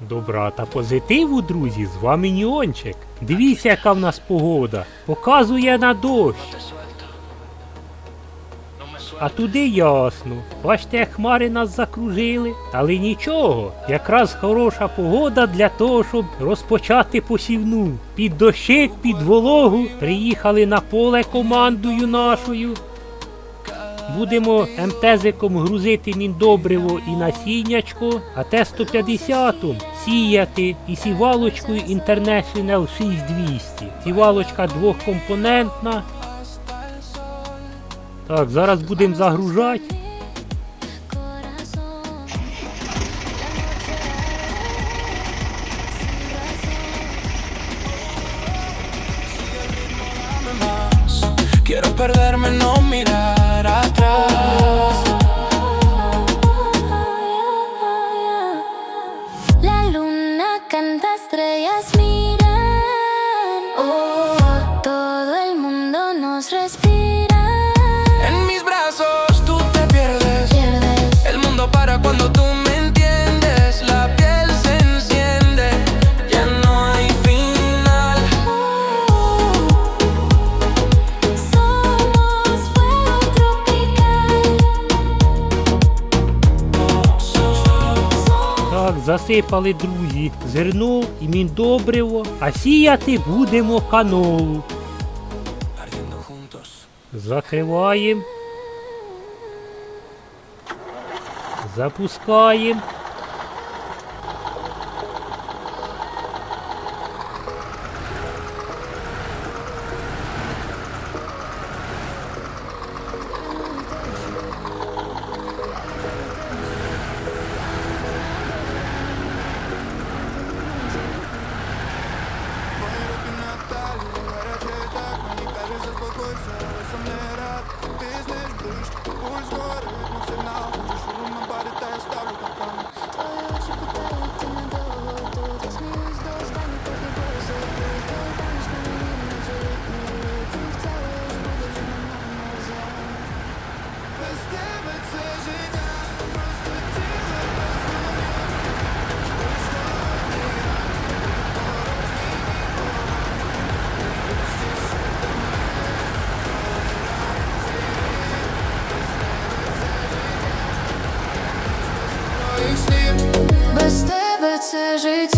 Добра та позитиву, друзі, з вами Ніончик. Дивіться, яка в нас погода. Показує на дощ. А туди ясно. Бачите, як хмари нас закружили. Але нічого, якраз хороша погода для того, щоб розпочати посівну. Під дощик, під вологу приїхали на поле командою нашою. Будемо МТЗиком грузити міндобриво і насіннячко, а Т-150 сіяти і сівалочкою International 6200. Сівалочка двохкомпонентна. Так, зараз будемо загружати. Quiero perderme, no mirar atrás. Засипали друзі зерно і міндобриво, а сіяти будемо канолу. Закриваємо. Запускаємо. Це життя,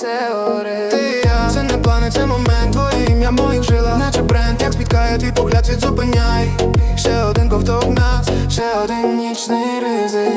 все горить Ти і я, це не плани, це момент, твоє ім'я моїх жила, Наче бренд, як спіткає твій погляд, світ зупиняй. Ще один ковток нас, ще один нічний ризик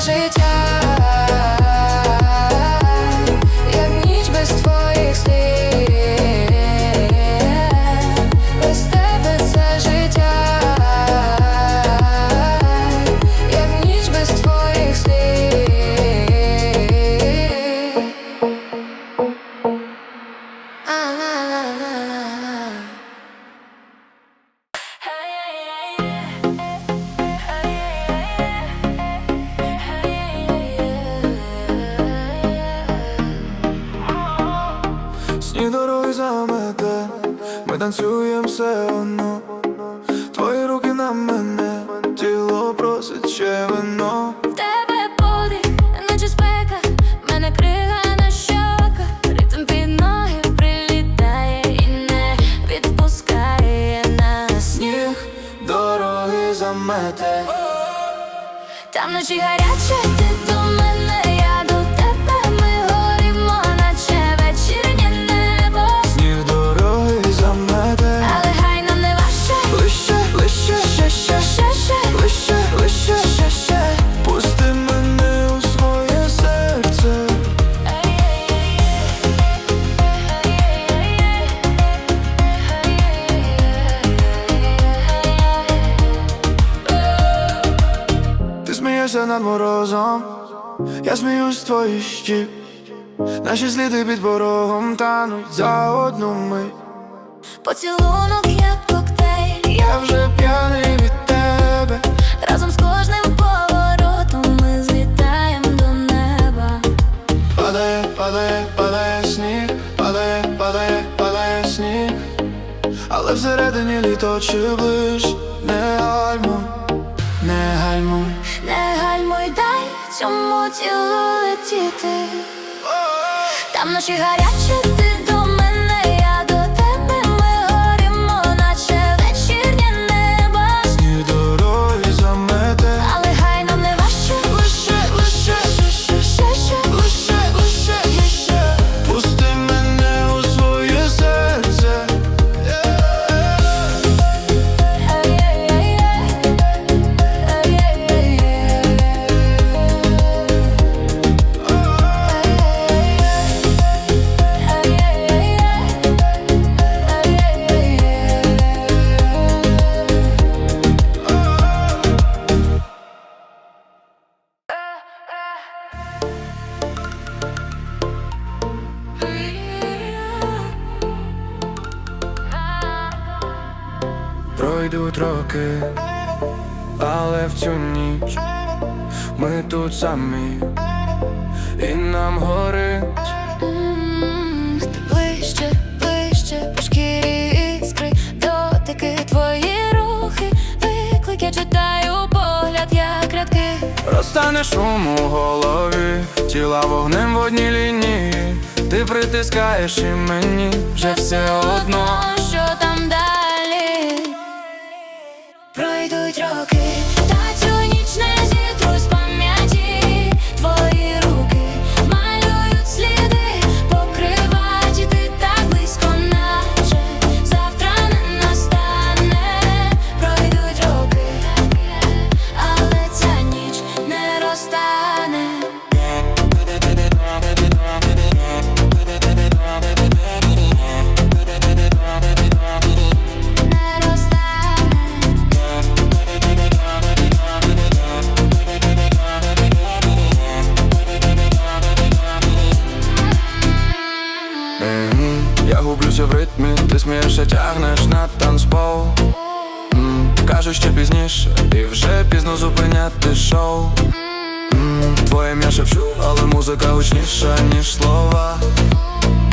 життя, все одно. Твої руки на мене, тіло просить ще вино. В тебе подих, наче спека, мене крига на щоках, ритм під ноги прилітає і не відпускає нас. Сніг дороги замете. Там ночі гаряче, Ти над морозом, я сміюсь твоїх щів. Наші сліди під порогом тануть за одну мить. Поцілунок, як коктейль, Я вже п'яний від тебе. разом з кожним поворотом ми злітаємо до неба. Падає, падає, падає сніг, падає, падає, падає сніг. Але всередині літо чи ближ, не гальмуй, цьому летіти. Там ночі гарячі, ти Пройдуть роки, але в цю ніч ми тут самі, і нам горить. М, Ти ближче, ближче, по шкірі іскри, дотики твої рухи, виклик, я читаю погляд, як рядки. Розтане шум у голові, тіла вогнем в одній лінії. Ти притискаєш і мені вже все одно. Пізніше, і вже пізно зупиняти шоу. М, Твоє ім'я шепчу, але музика гучніша, ніж слова.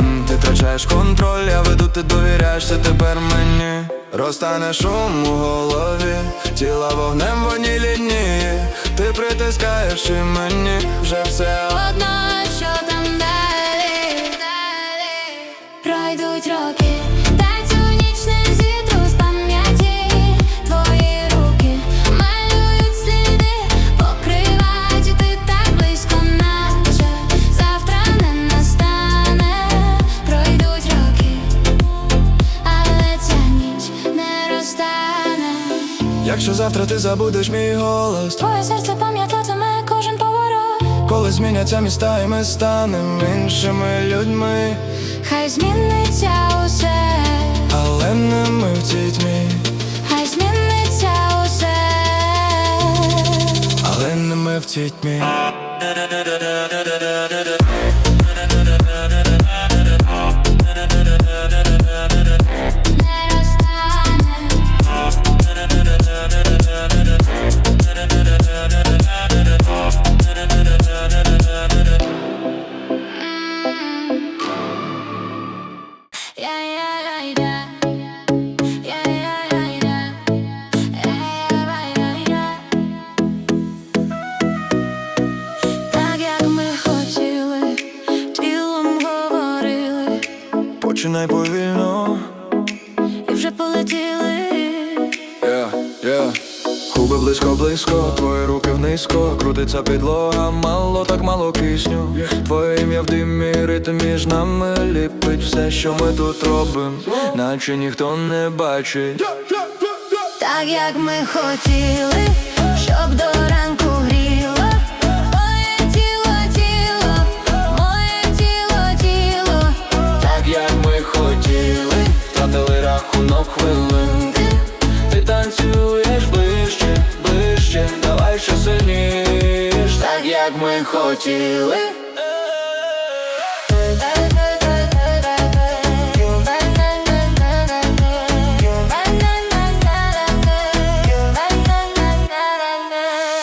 М, Ти втрачаєш контроль, я веду, ти довіряєшся тепер мені. Розтане шум у голові, тіла вогнем в одній лінії. Ти притискаєш і мені вже все Одно, забудеш мій голос, Твоє серце пам'ятатиме кожен поворот. коли зміняться міста, і ми станемо іншими людьми, Хай зміниться усе, але не ми в цій тьмі, хай зміниться усе. але не ми в цій тьмі. Починай повільно. І вже полетіли. Yeah, yeah. Губи близько, близько, твої руки внизько, крутиться підлога, мало так мало кисню. Твоє ім'я в димі, ритм між нами ліпить все, що ми тут робим, наче ніхто не бачить. Так як ми хотіли, щоб до ранку рахунок хвилин. Ти танцюєш ближче, ближче, давай ще сильніш. Так як ми хотіли.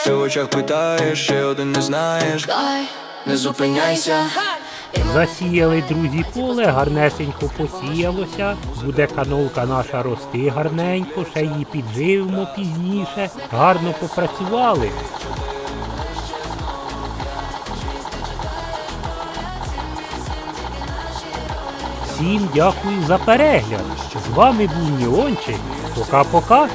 Ти в очах питаєш, ще один не знаєш. Дай, Не зупиняйся. Засіяли друзі поле, гарнесенько посіялося. Буде канолка наша рости гарненько, ще її підживимо пізніше. Гарно попрацювали. Всім дякую за перегляд. З вами був Ніончик. Пока-пока.